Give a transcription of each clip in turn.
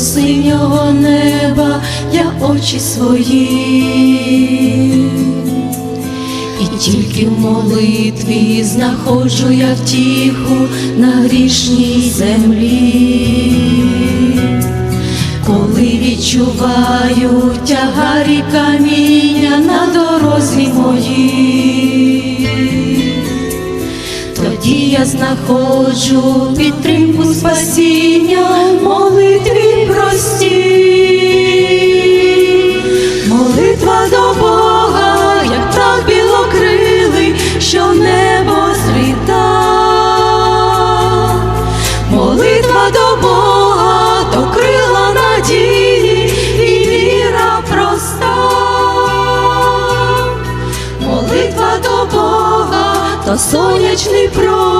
синього неба я очі свої, і тільки в молитві знаходжу я втіху на грішній землі, коли відчуваю тягарі каміння на дорозі моїй. Я знаходжу підтримку спасіння молитві простій. Молитва до Бога, як так білокрилий, що в небо зліта. Молитва до Бога, то крила надії і віра проста. Молитва до Бога, то сонячний промінь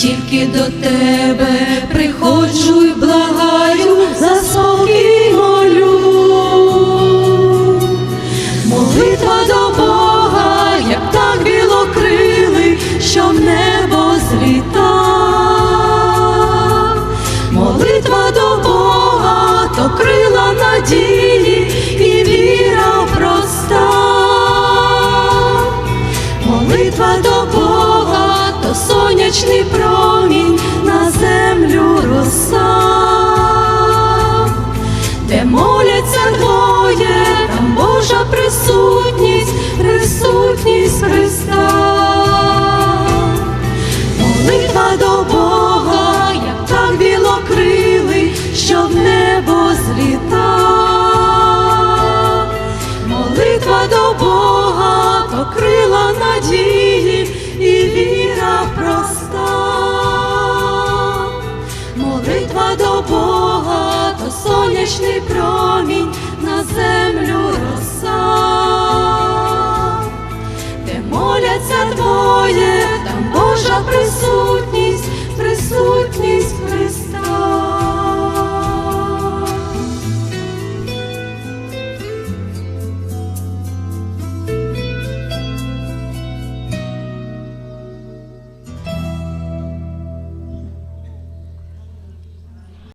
Тільки до тебе приходжу й благаю, за спокій молю. Молитва до Бога, як так білокрилий, що в небо зліта. Молитва до Бога, то крила надії і віра проста. Молитва до Бога, то сонячний Бога, то сонячний промінь на землю роса.